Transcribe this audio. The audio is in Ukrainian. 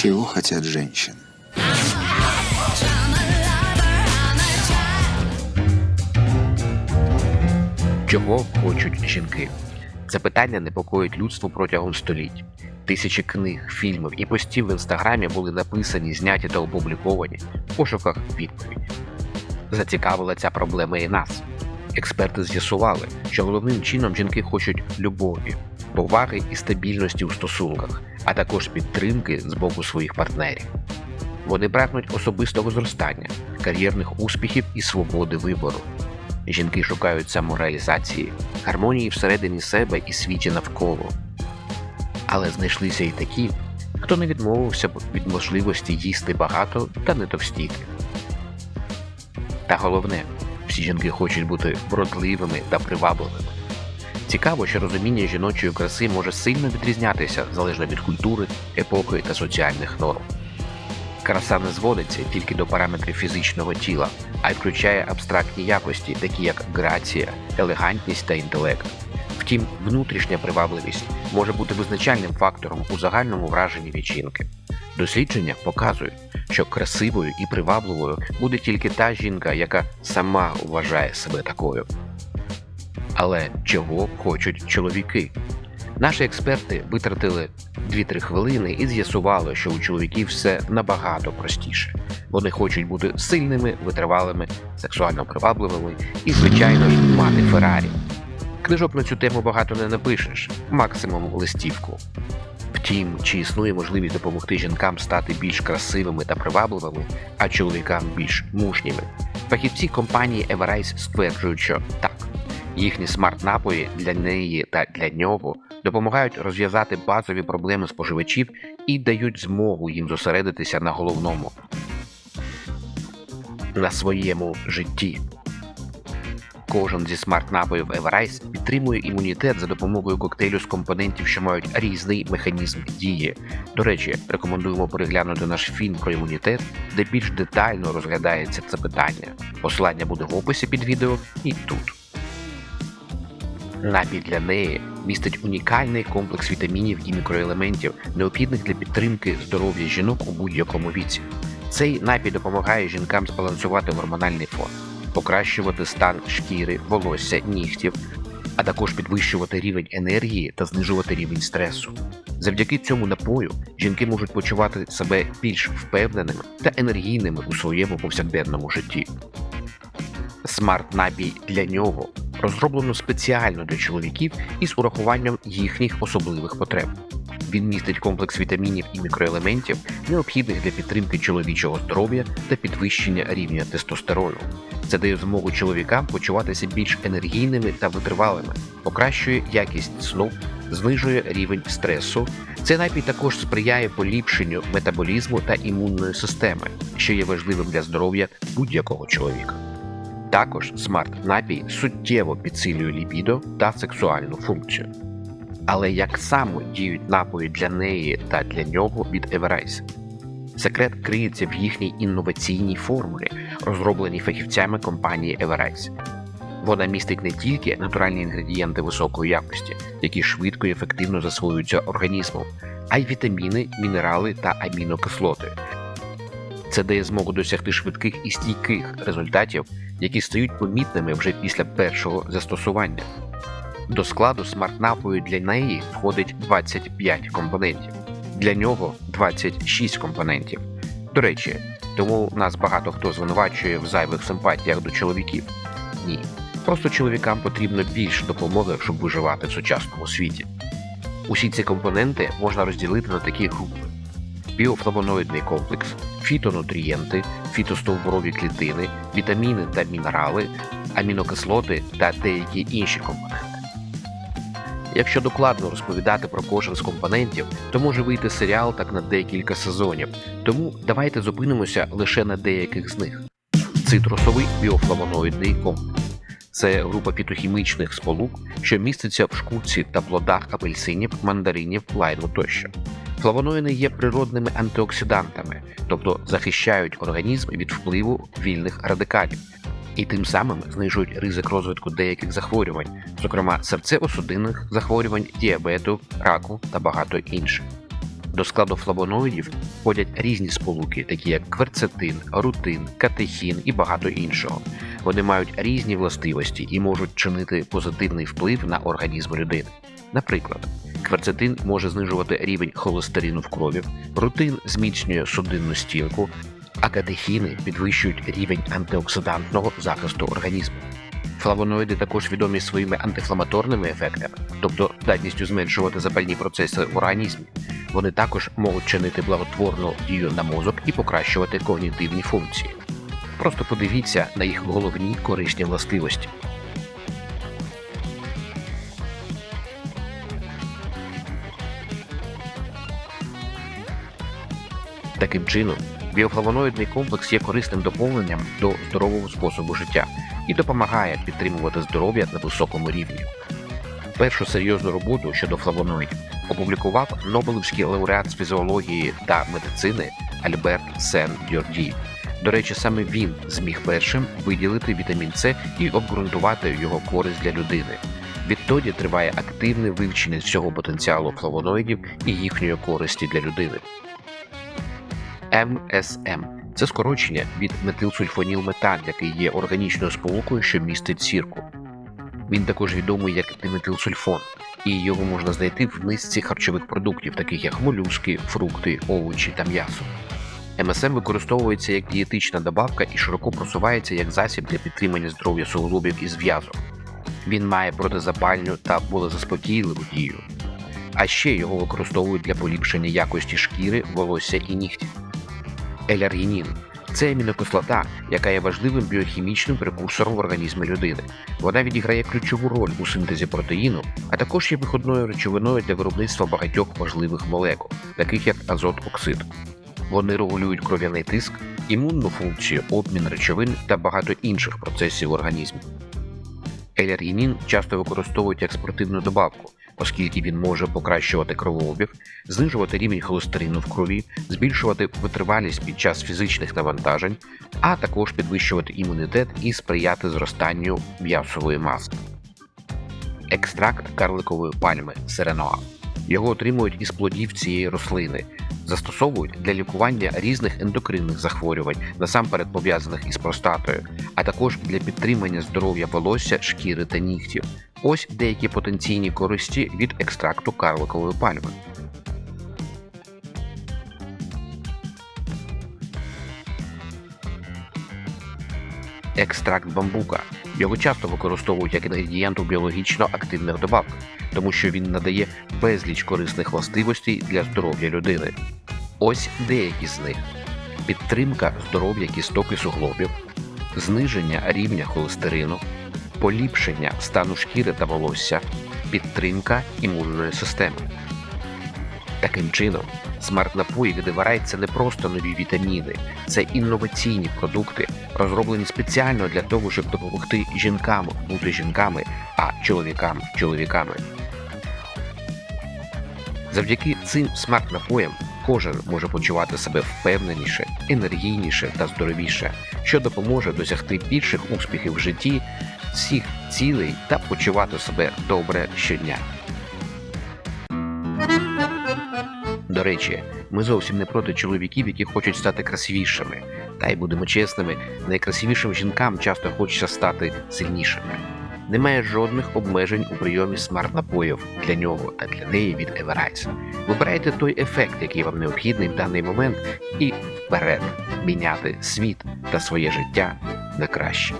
Чего хотят женщины? Чого хочуть жінки? Це питання непокоїть людство протягом століть. Тисячі книг, фільмів і постів в інстаграмі були написані, зняті та опубліковані в пошуках відповіді. Зацікавила ця проблема і нас. Експерти з'ясували, що головним чином жінки хочуть любові, поваги і стабільності у стосунках, а також підтримки з боку своїх партнерів. Вони прагнуть особистого зростання, кар'єрних успіхів і свободи вибору. Жінки шукають самореалізації, гармонії всередині себе і світі навколо. Але знайшлися і такі, хто не відмовився від можливості їсти багато та не товстіти. Та головне, всі жінки хочуть бути вродливими та привабливими. Цікаво, що розуміння жіночої краси може сильно відрізнятися залежно від культури, епохи та соціальних норм. Краса не зводиться тільки до параметрів фізичного тіла, а й включає абстрактні якості, такі як грація, елегантність та інтелект. Втім, внутрішня привабливість може бути визначальним фактором у загальному враженні від жінки. Дослідження показують, що красивою і привабливою буде тільки та жінка, яка сама вважає себе такою. Але чого хочуть чоловіки? Наші експерти витратили 2-3 хвилини і з'ясували, що у чоловіків все набагато простіше. Вони хочуть бути сильними, витривалими, сексуально привабливими і, звичайно мати Феррарі. Книжок на цю тему багато не напишеш, максимум листівку. Втім, чи існує можливість допомогти жінкам стати більш красивими та привабливими, а чоловікам більш мужніми? Фахівці компанії Everise стверджують, що так. Їхні смарт-напої для неї та для нього допомагають розв'язати базові проблеми споживачів і дають змогу їм зосередитися на головному на своєму житті. Кожен зі смарт-напоїв Everise підтримує імунітет за допомогою коктейлю з компонентів, що мають різний механізм дії. До речі, рекомендуємо переглянути наш фільм про імунітет, де більш детально розглядається це питання. Посилання буде в описі під відео і тут. Напій для неї містить унікальний комплекс вітамінів і мікроелементів, необхідних для підтримки здоров'я жінок у будь-якому віці. Цей напій допомагає жінкам збалансувати гормональний фон, покращувати стан шкіри, волосся, нігтів, а також підвищувати рівень енергії та знижувати рівень стресу. Завдяки цьому напою жінки можуть почувати себе більш впевненими та енергійними у своєму повсякденному житті. Смарт-напій для нього розроблено спеціально для чоловіків із урахуванням їхніх особливих потреб. Він містить комплекс вітамінів і мікроелементів, необхідних для підтримки чоловічого здоров'я та підвищення рівня тестостерону. Це дає змогу чоловікам почуватися більш енергійними та витривалими, покращує якість сну, знижує рівень стресу. Цей напій також сприяє поліпшенню метаболізму та імунної системи, що є важливим для здоров'я будь-якого чоловіка. Також смарт-напій суттєво підсилює лібідо та сексуальну функцію. Але як саме діють напої для неї та для нього від Everise? Секрет криється в їхній інноваційній формулі, розробленій фахівцями компанії Everise. Вона містить не тільки натуральні інгредієнти високої якості, які швидко і ефективно засвоюються організмом, а й вітаміни, мінерали та амінокислоти. Це дає змогу досягти швидких і стійких результатів, які стають помітними вже після першого застосування. До складу смарт-напою для неї входить 25 компонентів, для нього 26 компонентів. До речі, тому нас багато хто звинувачує в зайвих симпатіях до чоловіків. Ні. Просто чоловікам потрібно більше допомоги, щоб виживати в сучасному світі. Усі ці компоненти можна розділити на такі групи: біофлавоноїдний комплекс, фітонутрієнти, фітостовбурові клітини, вітаміни та мінерали, амінокислоти та деякі інші компоненти. Якщо докладно розповідати про кожен з компонентів, то може вийти серіал так на декілька сезонів. Тому давайте зупинимося лише на деяких з них. Цитрусовий біофлавоноїдний комплекс. Це група фітохімічних сполук, що міститься в шкурці та плодах апельсинів, мандаринів, лайму тощо. Флавоноїди є природними антиоксидантами, тобто захищають організм від впливу вільних радикалів, і тим самим знижують ризик розвитку деяких захворювань, зокрема серцево-судинних захворювань, діабету, раку та багато інших. До складу флавоноїдів входять різні сполуки, такі як кверцетин, рутин, катехін і багато іншого. Вони мають різні властивості і можуть чинити позитивний вплив на організм людини. Наприклад, кверцетин може знижувати рівень холестерину в крові, рутин зміцнює судинну стінку, а катехіни підвищують рівень антиоксидантного захисту організму. Флавоноїди також відомі своїми антиінфламаторними ефектами, тобто здатністю зменшувати запальні процеси в організмі. Вони також можуть чинити благотворну дію на мозок і покращувати когнітивні функції. Просто подивіться на їх головні корисні властивості. Таким чином, біофлавоноїдний комплекс є корисним доповненням до здорового способу життя і допомагає підтримувати здоров'я на високому рівні. Першу серйозну роботу щодо флавоноїдів опублікував Нобелівський лауреат з фізіології та медицини Альберт Сен Дьорді. До речі, саме він зміг першим виділити вітамін С і обґрунтувати його користь для людини. Відтоді триває активне вивчення всього потенціалу флавоноїдів і їхньої користі для людини. МСМ це скорочення від метилсульфонілметан, який є органічною сполукою, що містить сірку. Він також відомий як диметилсульфон, і його можна знайти в низці харчових продуктів, таких як молюски, фрукти, овочі та м'ясо. МСМ використовується як дієтична добавка і широко просувається як засіб для підтримання здоров'я суглобів і зв'язок. Він має протизапальну та болезаспокійливу дію. А ще його використовують для поліпшення якості шкіри, волосся і нігтів. Еляргінін це амінокислота, яка є важливим біохімічним прекурсором в організмі людини. Вона відіграє ключову роль у синтезі протеїну, а також є виходною речовиною для виробництва багатьох важливих молекул, таких як азот-оксид. Вони регулюють кров'яний тиск, імунну функцію, обмін речовин та багато інших процесів в організмі. Еляргінін часто використовують як спортивну добавку, оскільки він може покращувати кровообіг, знижувати рівень холестерину в крові, збільшувати витривалість під час фізичних навантажень, а також підвищувати імунітет і сприяти зростанню м'ясової маси. Екстракт карликової пальми сереноа. Його отримують із плодів цієї рослини, застосовують для лікування різних ендокринних захворювань, насамперед пов'язаних із простатою, а також для підтримання здоров'я волосся, шкіри та нігтів. Ось деякі потенційні користі від екстракту карликової пальми. Екстракт бамбука. Його часто використовують як інгредієнт у біологічно активних добавках, тому що він надає безліч корисних властивостей для здоров'я людини. Ось деякі з них: підтримка здоров'я кісток і суглобів, зниження рівня холестерину, поліпшення стану шкіри та волосся, підтримка імунної системи. Таким чином, смарт-напої від не просто нові вітаміни, це інноваційні продукти, розроблені спеціально для того, щоб допомогти жінкам бути жінками, а чоловікам чоловіками. Завдяки цим смарт-напоям кожен може почувати себе впевненіше, енергійніше та здоровіше, що допоможе досягти більших успіхів в житті, всіх цілей та почувати себе добре щодня. До речі, ми зовсім не проти чоловіків, які хочуть стати красивішими. Та й будемо чесними, найкрасивішим жінкам часто хочеться стати сильнішими. Немає жодних обмежень у прийомі смарт-напоїв для нього та для неї від Everise. Вибирайте той ефект, який вам необхідний в даний момент, і вперед міняти світ та своє життя на краще.